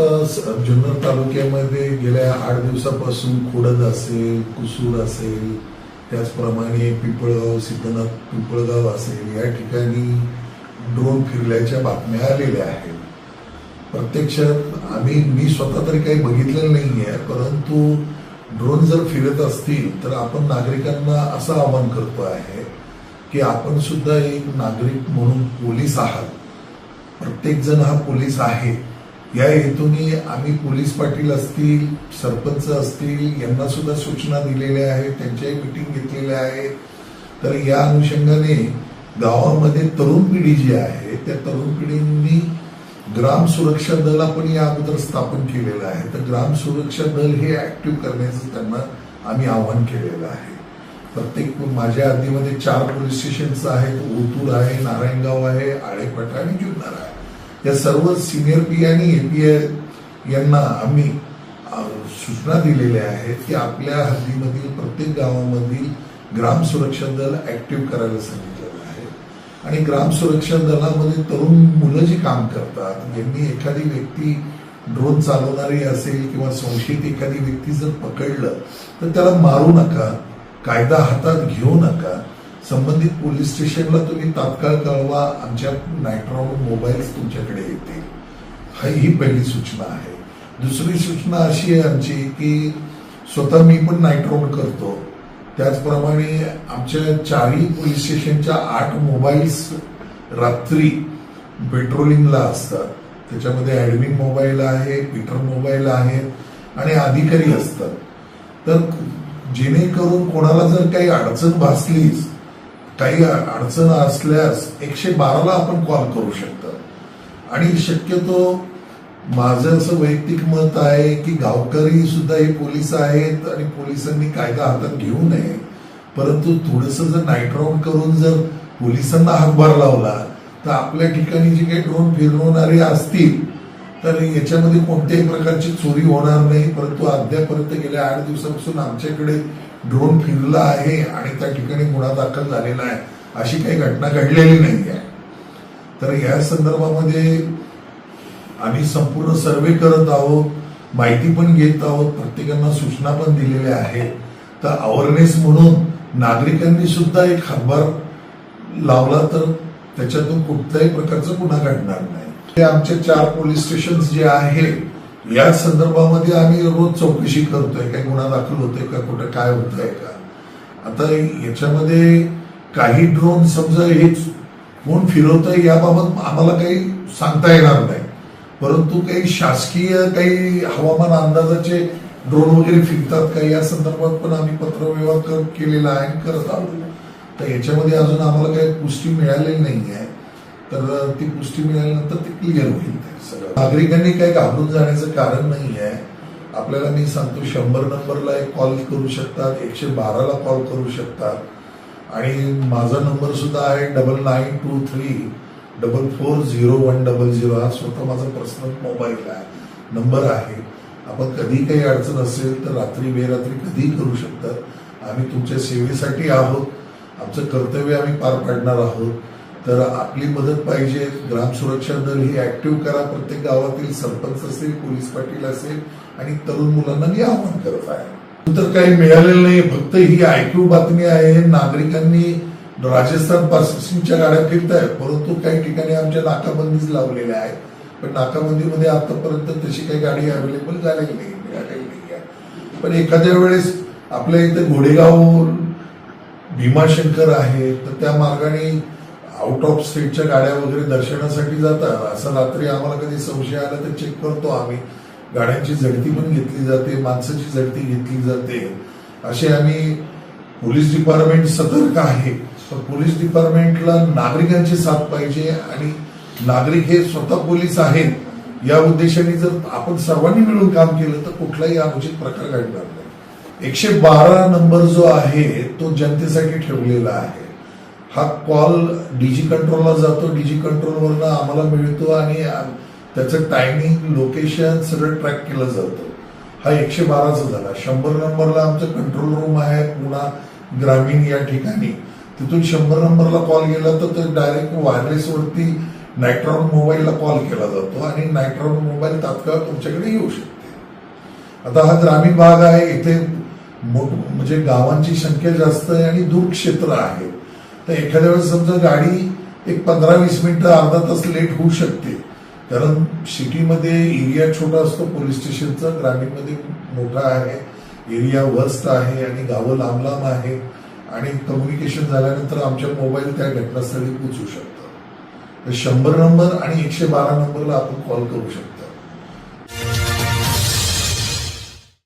आता जुन्नर तालुक्यामध्ये गेल्या आठ दिवसापासून खोडद असेल कुसूर असेल त्याचप्रमाणे पिंपळगाव सिद्धनाथ पिंपळगाव असेल या ठिकाणी ड्रोन फिरल्याच्या बातम्या आलेल्या आहेत. प्रत्यक्षात आम्ही मी स्वतः तरी काही बघितलेलं नाही आहे परंतु ड्रोन जर फिरत असतील तर आपण नागरिकांना असं आवाहन करतो आहे की आपण सुद्धा एक नागरिक म्हणून पोलीस आहात. प्रत्येकजण हा पोलीस आहे. या हेतूने आम्ही पोलीस पाटील असतील सरपंच असतील यांना सुद्धा सूचना दिलेल्या आहेत त्यांच्याही मिटिंग घेतलेल्या आहेत. तर या अनुषंगाने गावामध्ये तरुण पिढी जी आहे त्या तरुण पिढींनी ग्राम सुरक्षा दल आपण या अगोदर स्थापन केलेलं आहे. तर ग्राम सुरक्षा दल हे ऍक्टिव्ह करण्याचं त्यांना आम्ही आवाहन केलेलं आहे. प्रत्येक माझ्या आधीमध्ये चार पोलीस स्टेशन्स आहेत ओतूर आहे नारायणगाव आहे आळेपाटा आणि जुन्नर आहे. या सर्व सिनियर पी आणि एपीआय यांना आम्ही सूचना दिलेल्या आहेत की आपल्या हल्लीमधील प्रत्येक गावामधील ग्राम सुरक्षा दल ऍक्टिव्ह करायला सांगितलेलं आहे. आणि ग्राम सुरक्षा दलामध्ये तरुण मुलं जी काम करतात यांनी एखादी व्यक्ती ड्रोन चालवणारी असेल किंवा संशयित एखादी व्यक्ती जर पकडलं तर त्याला मारू नका कायदा हातात घेऊ नका. संबंधित पोलीस स्टेशनला तुम्ही तात्काळ कळवा. आमच्या नायट्रॉन मोबाईल्स तुमच्याकडे येतील. ही पहिली सूचना आहे. दुसरी सूचना अशी आहे आमची की स्वतः मी पण नायट्रॉन करतो. त्याचप्रमाणे आमच्या चारही पोलीस स्टेशनच्या आठ मोबाईल्स रात्री पेट्रोलिंगला असतात. त्याच्यामध्ये ऍडमिन मोबाईल आहे पीटर मोबाईल आहे आणि अधिकारी असतात. तर जेणेकरून कोणाला जर काही अडचण भासलीच काही अडचण असल्यास एकशे बाराला आपण कॉल करू शकतो. आणि शक्यतो माझं असं वैयक्तिक मत आहे की गावकरी सुद्धा हे पोलीस आहेत आणि पोलिसांनी कायदा हातात घेऊ नये. परंतु थोडस जर नाईट राऊंड करून जर पोलिसांना हातभार लावला तर आपल्या ठिकाणी जे काही ड्रोन फिरवणारे असतील तर याच्यामध्ये कोणत्याही प्रकारची चोरी होणार नाही. परंतु अद्यापर्यंत गेल्या आठ दिवसापासून आमच्याकडे ड्रोन फिरला आहे आणि त्या ठिकाणी गुन्हा दाखल झालेला आहे अशी काही घटना घडलेली नाही आहे तर या संदर्भामध्ये आम्ही संपूर्ण सर्वे करत आहोत माहिती पण घेत आहोत प्रत्येकांना सूचना पण दिलेल्या आहेत. तर अवेअरनेस म्हणून नागरिकांनी सुद्धा एक हातभार लावला तर त्याच्यातून कुठल्याही प्रकारचा गुन्हा घडणार नाही. ते आमचे चार पोलीस स्टेशन जे आहेत या संदर्भामध्ये आम्ही रोज चौकशी करतोय काही गुन्हा दाखल होतोय का कुठं काय होतंय का? आता याच्यामध्ये काही ड्रोन समजा हेच कोण फिरवतंय याबाबत आम्हाला काही सांगता येणार नाही. परंतु काही शासकीय काही हवामान अंदाजाचे ड्रोन वगैरे फिरतात का या संदर्भात पण आम्ही पत्रव्यवहार केलेला आहे करत आहोत. तर याच्यामध्ये अजून आम्हाला काही पुष्टी मिळालेली नाही आहे तर ती पुष्टी मिळाल्यानंतर ती क्लिअर होईल. सगळं नागरिकांनी काही घाबरून जाण्याचं कारण नाही आहे आपल्याला मी सांगतो शंभर नंबरला एक कॉल करू शकतात एकशे बाराला कॉल करू शकतात. आणि माझा नंबर सुद्धा आहे double nine two three double four zero one double zero हा स्वतः माझा पर्सनल मोबाईल आहे. नंबर आहे. आपण कधी काही अडचण असेल तर रात्री बेरात्री कधीही करू शकतात. आम्ही तुमच्या सेवेसाठी आहोत. आमचं कर्तव्य आम्ही पार पाडणार आहोत. तर आपली मदत पाहिजे. ग्राम सुरक्षा दल ही ऍक्टिव्ह करा. प्रत्येक गावातील सरपंच असेल पोलीस पाटील असेल आणि तरुण मुलांना मी आवाहन करत आहे. तर काही मिळालेलं नाही फक्त ही ऐकू बातमी आहे. नागरिकांनी राजस्थान पासिंगच्या गाड्या फिरत आहेत परंतु काही ठिकाणी आमच्या नाकाबंदीच लावलेल्या आहेत. पण नाकाबंदीमध्ये आतापर्यंत तशी काही गाडी अवेलेबल झालेली नाही. मिळालेली नाही आहे पण एखाद्या वेळेस आपल्या इथे घोडेगाव भीमाशंकर आहे तर त्या मार्गाने आउट ऑफ स्टेटच्या गाड्या वगैरे दर्शनासाठी जातात. असं रात्री आम्हाला कधी संशय आला तर चेक करतो आम्ही. गाड्यांची झडती पण घेतली जाते माणसाची झडती घेतली जाते. असे आम्ही पोलीस डिपार्टमेंट सतर्क आहे. पण पोलीस डिपार्टमेंटला नागरिकांची साथ पाहिजे आणि नागरिक हे स्वतः पोलीस आहेत. या उद्देशाने जर आपण सर्वांनी मिळून काम केलं तर कुठलाही अनुचित प्रकार घडणार नाही. एकशे बारा नंबर जो आहे तो जनतेसाठी ठेवलेला आहे. हा कॉल डीजी कंट्रोलला जातो. डीजी कंट्रोलवरनं आम्हाला मिळतो आणि त्याचं टायमिंग लोकेशन सगळं ट्रॅक केलं जातं. हा एकशे बाराचा झाला. शंभर नंबरला आमचं कंट्रोल रूम आहे पुन्हा ग्रामीण या ठिकाणी. तिथून शंभर नंबरला कॉल गेला तर ते डायरेक्ट वायरलेसवरती नायट्रॉन मोबाईलला कॉल केला जातो आणि नायट्रॉन मोबाईल तात्काळ तुमच्याकडे येऊ शकते. आता हा ग्रामीण भाग आहे. इथे म्हणजे गावांची संख्या जास्त आहे आणि दूर क्षेत्र आहे. तर एखाद्या वेळेस समजा गाडी एक पंधरा वीस मिनिटं अर्धा तास लेट होऊ शकते. कारण सिटीमध्ये एरिया छोटा असतो पोलीस स्टेशनचा ग्रामीणमध्ये मोठा आहे. एरिया वस्त आहे आणि गावं लांब लांब आहे आणि कम्युनिकेशन झाल्यानंतर आमच्या मोबाईल त्या घटनास्थळी पोचू शकतात. तर शंभर नंबर आणि एकशे बारा नंबरला आपण कॉल करू शकतो.